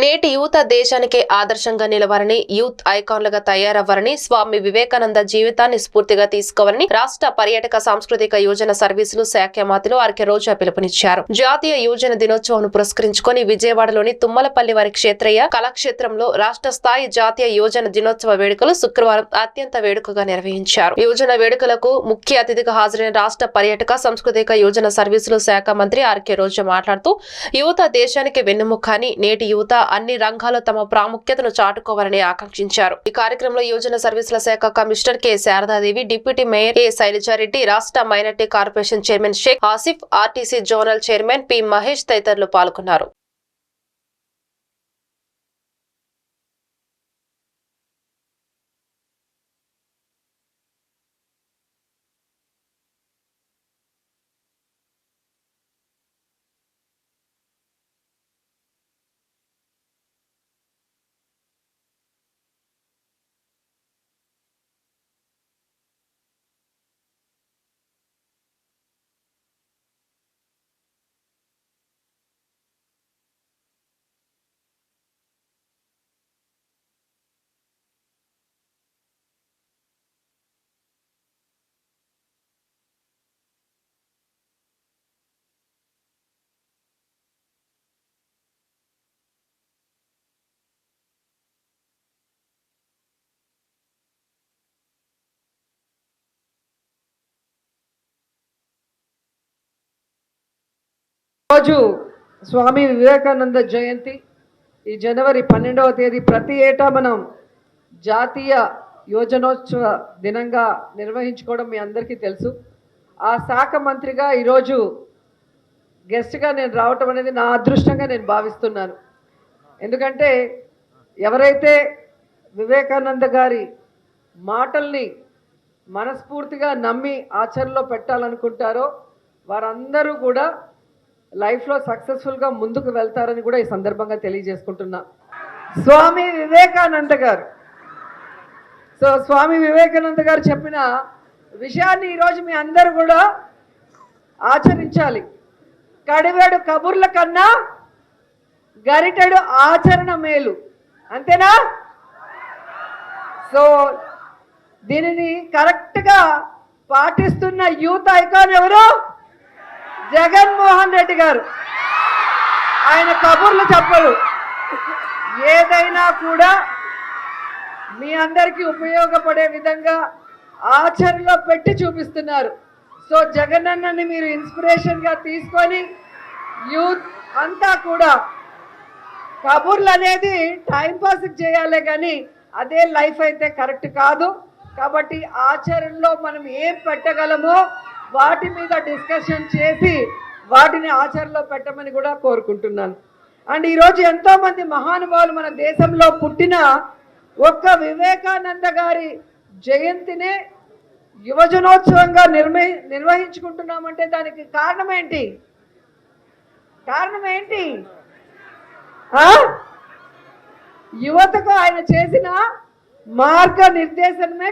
నేటి యువత దేశానికే ఆదర్శంగా నిలవాలని యూత్ ఐకాన్లుగా తయారవ్వాలని స్వామి వివేకానంద జీవితాన్ని స్ఫూర్తిగా తీసుకోవాలని రాష్ట్ర పర్యాటక సాంస్కృతిక యోజన సర్వీసులు శాఖ మంత్రులు ఆర్కే రోజా పిలుపునిచ్చారు. జాతీయ యోజన దినోత్సవం పురస్కరించుకొని విజయవాడలోని తుమ్మలపల్లి వారి క్షేత్రయ్య కళాక్షేత్రంలో రాష్ట్ర స్థాయి జాతీయ యోజన దినోత్సవ వేడుకలు శుక్రవారం అత్యంత వేడుకగా నిర్వహించారు. యోజన వేడుకలకు ముఖ్య అతిథిగా హాజరైన రాష్ట్ర పర్యాటక సాంస్కృతిక యోజన సర్వీసులు శాఖ మంత్రి ఆర్కే రోజా మాట్లాడుతూ యువత దేశానికి వెన్నెముక అని నేటి యువత అన్ని రంగాల్లో తమ ప్రాముఖ్యతను చాటుకోవాలని ఆకాంక్షించారు. ఈ కార్యక్రమంలో యోజన సర్వీసుల శాఖ commissioner K. Sharada Devi deputy mayor A Shailaja Reddy రాష్ట్ర minority corporation chairman Sheikh Asif RTC zonal chairman P. Mahesh తదితరులు పాల్గొన్నారు. రోజు స్వామి వివేకానంద జయంతి. ఈ జనవరి పన్నెండవ తేదీ ప్రతి ఏటా మనం జాతీయ యోజనోత్సవ దినంగా నిర్వహించుకోవడం మీ అందరికీ తెలుసు. ఆ శాఖ మంత్రిగా ఈరోజు గెస్ట్గా నేను రావటం అనేది నా అదృష్టంగా నేను భావిస్తున్నాను. ఎందుకంటే ఎవరైతే వివేకానంద గారి మాటల్ని మనస్ఫూర్తిగా నమ్మి ఆచరణలో పెట్టాలనుకుంటారో వారందరూ కూడా లైఫ్లో సక్సెస్ఫుల్గా ముందుకు వెళ్తారని కూడా ఈ సందర్భంగా తెలియజేసుకుంటున్నా. స్వామి వివేకానంద గారు. సో స్వామి వివేకానంద గారు చెప్పిన విషయాన్ని ఈరోజు మీ అందరూ కూడా ఆచరించాలి. కడివేడు కబుర్ల కన్నా గరిటెడు ఆచరణ మేలు. అంతేనా? సో దీనిని కరెక్ట్గా పాటిస్తున్న యూత్ ఐకాన్ ఎవరు? జగన్మోహన్ రెడ్డి గారు. ఆయన కబుర్లు చెప్పరు. ఏదైనా కూడా మీ అందరికీ ఉపయోగపడే విధంగా ఆచరణలో పెట్టి చూపిస్తున్నారు. సో జగనన్నని మీరు ఇన్స్పిరేషన్గా తీసుకొని యూత్ అంతా కూడా కబుర్లు అనేది టైంపాస్ చేయాలి కానీ అదే లైఫ్ అయితే కరెక్ట్ కాదు. కాబట్టి ఆచరణలో మనం ఏం పెట్టగలమో వాటి మీద డిస్కషన్ చేసి వాటిని ఆచరణలో పెట్టమని కూడా కోరుకుంటున్నాను. అండ్ ఈరోజు ఎంతోమంది మహానుభావులు మన దేశంలో పుట్టిన ఒక్క వివేకానంద గారి జయంతినే యువజనోత్సవంగా నిర్వహి నిర్వహించుకుంటున్నామంటే దానికి కారణం ఏంటి? కారణం ఏంటి? యువతకు ఆయన చేసిన మార్గ నిర్దేశనమే